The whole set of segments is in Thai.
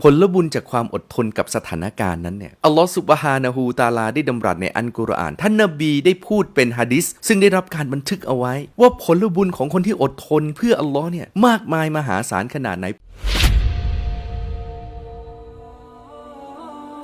ผลบุญจากความอดทนกับสถานการณ์นั้นเนี่ยอัลลอฮฺสุบฮานะฮูตาลาได้ดำรัสในอันกุรอาน ท่านนบีได้พูดเป็นฮะดิษซึ่งได้รับการบันทึกเอาไว้ ว่าผลบุญของคนที่อดทนเพื่ออัลลอฮ์เนี่ยมากมายมหาศาลขนาดไหน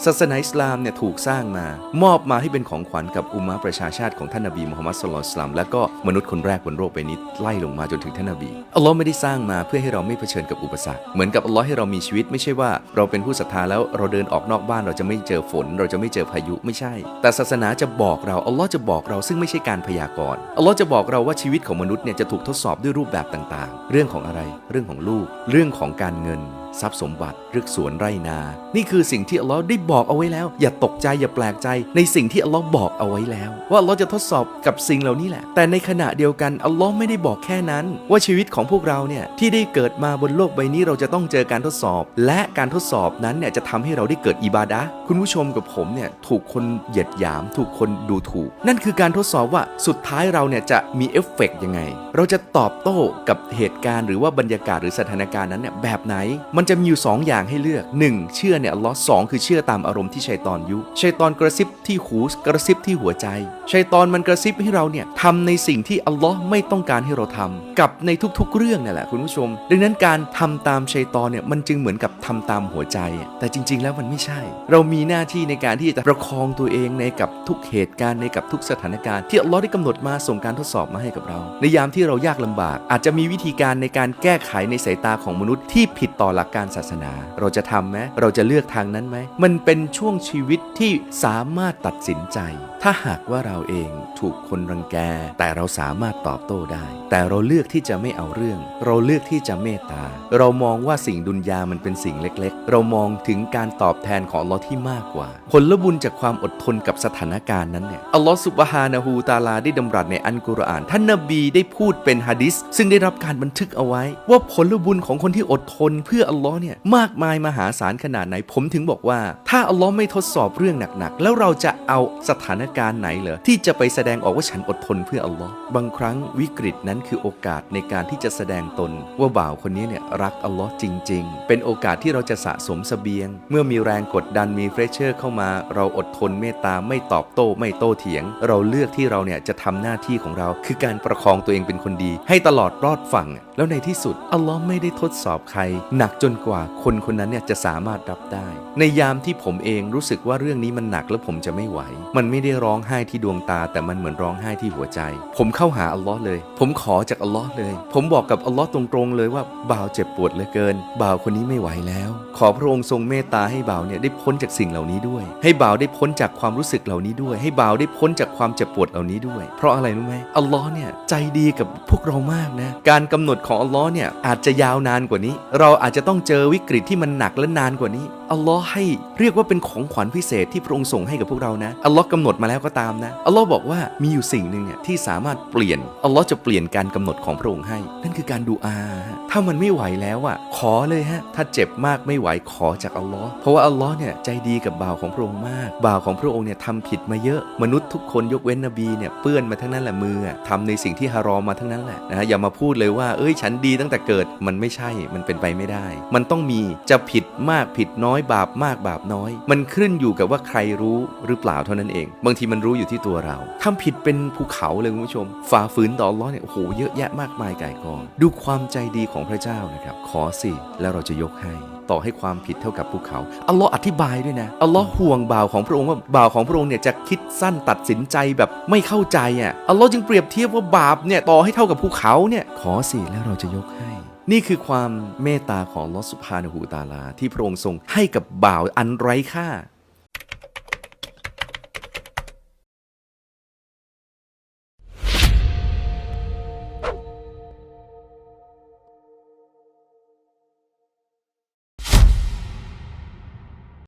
ศาสนาอิสลามเนี่ยถูกสร้างมามอบมาให้เป็นของขวัญกับอุมมะประชาชาติของท่านนบีมุฮัมมัดสุลลัลสลามและก็มนุษย์คนแรกบนโลกใบนี้ไล่ลงมาจนถึงท่านนบีอัลลอฮ์ไม่ได้สร้างมาเพื่อให้เราไม่เผชิญกับอุปสรรคเหมือนกับอัลลอฮ์ให้เรามีชีวิตไม่ใช่ว่า เราเป็นผู้ศรัทธาแล้วเราเดินออกนอกบ้านเราจะไม่เจอฝน เราจะไม่เจอพายุไม่ใช่ แต่ศาสนาจะบอกเราอัลลอฮ์จะบอกเราซึ่งไม่ใช่การพยากรณ์อัลลอฮ์จะบอกเราว่าชีวิตของมนุษย์เนี่ยจะถูกทดสอบด้วยรูปแบบต่างๆ เรื่องของอะไร เรื่องของลูก เรื่องของการเงินทรัพย์สมบัติเรือกสวนไร่นา นี่คือสิ่งที่อัลลอฮ์ได้บอกเอาไว้แล้ว อย่าตกใจอย่าแปลกใจ ในสิ่งที่อัลลอฮ์บอกเอาไว้แล้ว ว่าอัลลอฮ์จะทดสอบกับสิ่งเหล่านี้แหละ แต่ในขณะเดียวกันอัลลอฮ์ไม่ได้บอกแค่นั้น ว่าชีวิตของพวกเราเนี่ยที่ได้เกิดมาบนโลกใบนี้เราจะต้องเจอการทดสอบ และการทดสอบนั้นเนี่ยจะทำให้เราได้เกิดอิบาดะคุณผู้ชมกับผมเนี่ยถูกคนเหยียดหยาม ถูกคนดูถูก นั่นคือการทดสอบว่าสุดท้ายเราเนี่ยจะมีเอฟเฟกต์ยังไง เราจะตอบโต้กับเหตุการณ์หรือว่าบรรยากาศหรือสถานการณ์นั้นเนี่ยแบบไหนมันจะมีอยู่สองอย่างให้เลือก 1. เชื่อเนี่ยลอฮ์สองคือเชื่อตามอารมณ์ที่ชัยตอนยุชัยตอนกระซิบที่หูกระซิบที่หัวใจชัยตอนมันกระซิบให้เราเนี่ยทำในสิ่งที่อัลลอฮ์ไม่ต้องการให้เราทำกับในทุกๆ เรื่องนี่แหละคุณผู้ชม ดังนั้นการทำตามชัยตอนเนี่ยมันจึงเหมือนกับทำตามหัวใจ แต่จริง ๆ แล้วมันไม่ใช่ เรามีหน้าที่ในการที่จะประคองตัวเองในกับทุกเหตุการณ์ในกับทุกสถานการณ์ที่อัลลอฮ์ได้กำหนดมาส่งการทดสอบมาให้กับเรา ในยามที่เรายากลำบาก อาจจะมีวิธีการในการแก้ไขในสายตาของมนุษย์ที่ผิดต่อหลักการศาสนา เราจะทำไหมเราจะเลือกทางนั้นไหม มันเป็นช่วงชีวิตที่สามารถตัดสินใจ ถ้าหากว่าเราเองถูกคนรังแก แต่เราสามารถตอบโต้ได้ แต่เราเลือกที่จะไม่เอาเรื่อง เราเลือกที่จะเมตตา เรามองว่าสิ่งดุนยามันเป็นสิ่งเล็ก ๆ เรามองถึงการตอบแทนของอัลลอฮ์ที่มากกว่า ผลบุญจากความอดทนกับสถานการณ์นั้นเนี่ยอัลลอฮ์สุบฮานะฮูตาลาได้ดำรัสในอันกุรอาน ท่านนบีได้พูดเป็นฮะดิษซึ่งได้รับการบันทึกเอาไว้ ว่าผลบุญของคนที่อดทนเพื่ออัลลอฮ์เนี่ยมากมายมหาศาลขนาดไหน ผมถึงบอกว่า ถ้าอัลลอฮ์ไม่ทดสอบเรื่องหนักๆ แล้วเราจะเอาสถานการณ์ไหนเหรอที่จะไปแสดงออกว่าฉันอดทนเพื่ออัลลอฮ์บางครั้งวิกฤตนั้นคือโอกาสในการที่จะแสดงตน ว่าบ่าวคนนี้เนี่ยรักอัลลอฮ์จริง ๆ เป็นโอกาสที่เราจะสะสมเสบียง เมื่อมีแรงกดดันมีเฟรชเชอร์เข้ามา เราอดทนเมตตาไม่ตอบโต้ไม่โต้เถียง เราเลือกที่เราเนี่ยจะทำหน้าที่ของเรา คือการประคองตัวเองเป็นคนดี ให้ตลอดรอดฝั่ง แล้วในที่สุดอัลลอฮ์ไม่ได้ทดสอบใคร หนักจนกว่าคนคนนั้นเนี่ยจะสามารถรับได้ ในยามที่ผมเองรู้สึกว่าเรื่องนี้มันหนักแล้วผมจะไม่ไหว มันไม่ได้ร้องไห้ที่ดวงตา แต่มันเหมือนร้องไห้ที่หัวใจ ผมเข้าหาอัลลอฮ์เลย ผมขอจากอัลลอฮ์เลย ผมบอกกับอัลลอฮ์ตรงๆเลยว่าบ่าวเจ็บปวดเหลือเกินบ่าวคนนี้ไม่ไหวแล้ว ขอพระองค์ทรงเมตตาให้บ่าวเนี่ยได้พ้นจากสิ่งเหล่านี้ด้วย ให้บ่าวได้พ้นจากความรู้สึกเหล่านี้ด้วย ให้บ่าวได้พ้นจากความเจ็บปวดเหล่านี้ด้วย เพราะอะไรรู้ไหมอัลลอฮ์เนี่ยใจดีกับพวกเรามากนะ การกำหนดของอัลลอฮ์เนี่ยอาจจะยาวนานกว่านี้ เราอาจจะต้องเจอวิกฤตที่มันหนักและนานกว่านี้ อัลลอฮ์ให้เรียกว่าเป็นของขวัญพิเศษที่พระองค์ส่งให้กับพวกเรานะ อัลลอฮ์กำหนดมาแล้วก็ตามนะ อัลลอฮ์บอกว่ามีอยู่สิ่งหนึ่งเนี่ยที่สามารถเปลี่ยน อัลลอฮ์จะเปลี่ยนการกำหนดของพระองค์ให้ นั่นคือการดูอา ถ้ามันไม่ไหวแล้วอะขอเลยฮะ ถ้าเจ็บมากไม่ไหวขอจากอัลลอฮ์เพราะว่าอัลลอฮ์เนี่ยใจดีกับบ่าวของพระองค์มาก บ่าวของพระองค์เนี่ยทำผิดมาเยอะ มนุษย์ทุกคนยกเว้นนบีเนี่ยเปื้อนมาทั้งนั้นแหละมือทำในสิ่งที่ฮารอมมาทั้งนั้นแหละนะฮะอย่ามาพูดเลยว่าเอ้ยฉันดีตั้งแต่เกิดมันไม่ใช่มันเป็นไปไม่ได้มันต้องมีจะผิดมากผิดน้อยบาปมากบาปน้อย มันขึ้นอยู่กับว่าใครรู้หรือเปล่าเท่านั้นเอง บางทีมันรู้อยู่ที่ตัวเราทำผิดเป็นภูเขาเลยคุณผู้ชมฝ่าฝืนต่ออัลเลอฮ์เนี่ยโอ้โหเยอะแยะมากมายก่ายกอง ดูความใจดีของพระเจ้านะครับ ขอสิ แล้วเราจะยกให้ต่อให้ความผิดเท่ากับภูเขา อัลลอฮ์อธิบายด้วยนะ อัลลอฮ์ห่วงบ่าวของพระองค์ว่าบ่าวของพระองค์เนี่ยจะคิดสั้นตัดสินใจแบบไม่เข้าใจอะ อัลลอฮ์จึงเปรียบเทียบว่าบาปเนี่ยต่อให้เท่ากับภูเขาเนี่ยขอสิแล้วเราจะยกให้ นี่คือความเมตตาของลอสุภาณหูตาลา ที่พระองค์ทรงให้กับบ่าวอันไร้ค่า